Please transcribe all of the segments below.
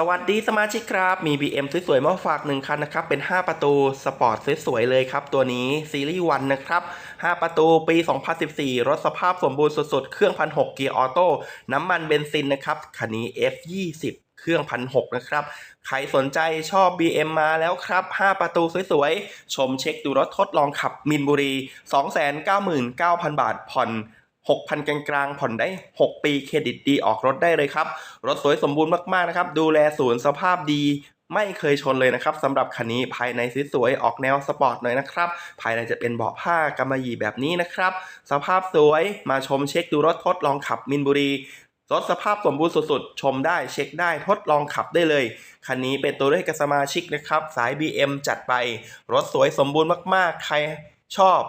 สวัสดีสมาชิกครับ มี BM สวยๆมาฝากหนึ่งคันนะครับ เป็น 5 ประตู สปอร์ตสวยๆเลยครับ ตัวนี้ซีรีส์วันนะครับ 5 ประตูปี 2014 รถสภาพสมบูรณ์สุดๆ เครื่อง1,600เกียร์ออโต้น้ำมันเบนซินนะครับ คันนี้ F20 เครื่อง1,600นะครับ ใครสนใจชอบ BM มาแล้วครับ 5 ประตูสวยๆ ชมเช็คดูรถทดลองขับมินบุรี 299,000 บาทผ่อน 6,000 กลางๆ ผ่อนได้ 6 ปีเครดิตดีออกรถได้เลยครับ รถสวยสมบูรณ์มากๆ นะครับ ดูแลศูนย์สภาพดีไม่เคยชนเลยนะครับสำหรับคันนี้ภายในสวยๆออกแนวสปอร์ตหน่อยนะครับ ภายในจะเป็นเบาะผ้ากำมะหยี่แบบนี้นะครับ สภาพสวยมาชมเช็คดูรถทดลองขับมินบุรีรถสภาพสมบูรณ์สุดๆ ชมได้เช็คได้ทดลองขับได้เลย คันนี้เป็นตัวเลขกับสมาชิกนะครับ สาย BM จัดไป รถสวยสมบูรณ์มากๆ ใครชอบ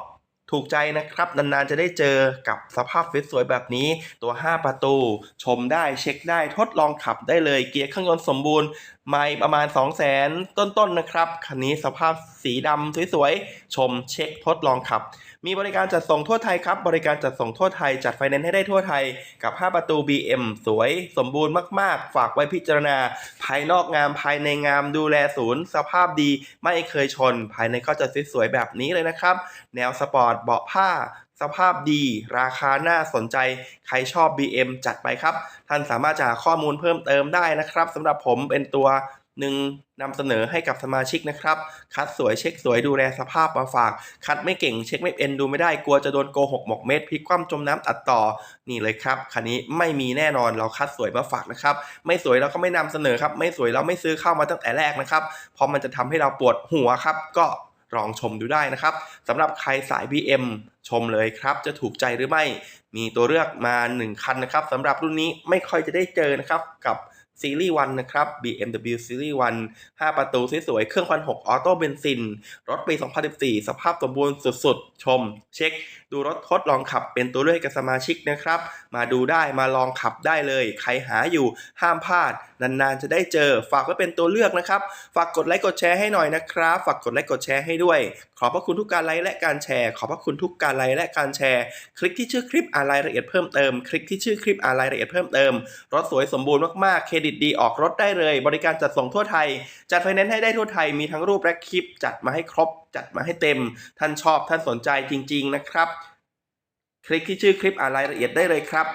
ถูกใจนะครับ นานๆจะได้เจอกับสภาพสวยๆแบบนี้ ตัว 5 ประตู ชมได้เช็คได้ทดลองขับได้เลย เกียร์เครื่องยนต์สมบูรณ์ ไม่ประมาณ 2 0 0 0 0 0ต้นๆนะครับ คันนี้สภาพสีดำสวยๆ ชมเช็คทดลองขับ มีบริการจัดส่งทั่วไทยครับ บริการจัดส่งทั่วไทย จัดไฟแนนซ์ให้ได้ทั่วไทย กับ 5 ประตู BM สวยสมบูรณ์มากๆ ฝากไว้พิจารณา ภายนอกงามภายในงามดูแลศูนย์ สภาพดีไม่เคยชน ภายในก็จะสวยๆแบบนี้เลยนะครับ แนวสปอร์ตเบาะผ้า สภาพดี ราคาน่าสนใจ ใครชอบ BM จัดไปครับ ท่านสามารถจะหาข้อมูลเพิ่มเติมได้นะครับสำหรับผมเป็นตัวหนึ่งนำเสนอให้กับสมาชิกนะครับ คัดสวยเช็คสวยดูแลสภาพมาฝาก คัดไม่เก่งเช็คไม่เป็นดูไม่ได้กลัวจะโดนโกหกหมกเม็ดพลิกคว่ำจมน้ำตัดต่อนี่เลยครับคันนี้ไม่มีแน่นอนเราคัดสวยมาฝากนะครับ ไม่สวยเราก็ไม่นำเสนอครับ ไม่สวยเราไม่ซื้อเข้ามาตั้งแต่แรกนะครับเพราะมันจะทำให้เราปวดหัวครับก็ ลองชมดูได้นะครับสำหรับใครสาย BM ชมเลยครับ จะถูกใจหรือไม่ มีตัวเลือกมา 1 คันนะครับสำหรับรุ่นนี้ไม่ค่อยจะได้เจอนะครับกับ ซีรีส์วันนะครับ BMW ซีรีส์วัน5ประตูสวยๆ เครื่องพันหกออโต้เบนซิน รถปี 2014 สภาพสมบูรณ์สุดๆ ชม เช็ค ดูรถทดลองขับเป็นตัวเลือกกับสมาชิกนะครับ มาดูได้มาลองขับได้เลย ใครหาอยู่ห้ามพลาด นานๆ จะได้เจอ ฝากไว้เป็นตัวเลือกนะครับ ฝากกดไลค์กดแชร์ให้หน่อยนะครับ ฝากกดไลค์กดแชร์ให้ด้วย ขอบพระคุณทุกการไลค์และการแชร์ ขอบพระคุณทุกการไลค์และการแชร์ คลิกที่ชื่อคลิปอ่านรายละเอียดเพิ่มเติม คลิกที่ชื่อคลิปอ่านรายละเอียดเพิ่มเติม รถสวยสมบูรณ์มากๆเครดิตดีออกรถได้เลย บริการจัดส่งทั่วไทย จัดไฟแนนซ์ให้ได้ทั่วไทยมีทั้งรูปและคลิป จัดมาให้ครบ จัดมาให้เต็ม ท่านชอบท่านสนใจจริง ๆ นะครับ คลิกที่ชื่อคลิปอ่านรายละเอียดได้เลยครับ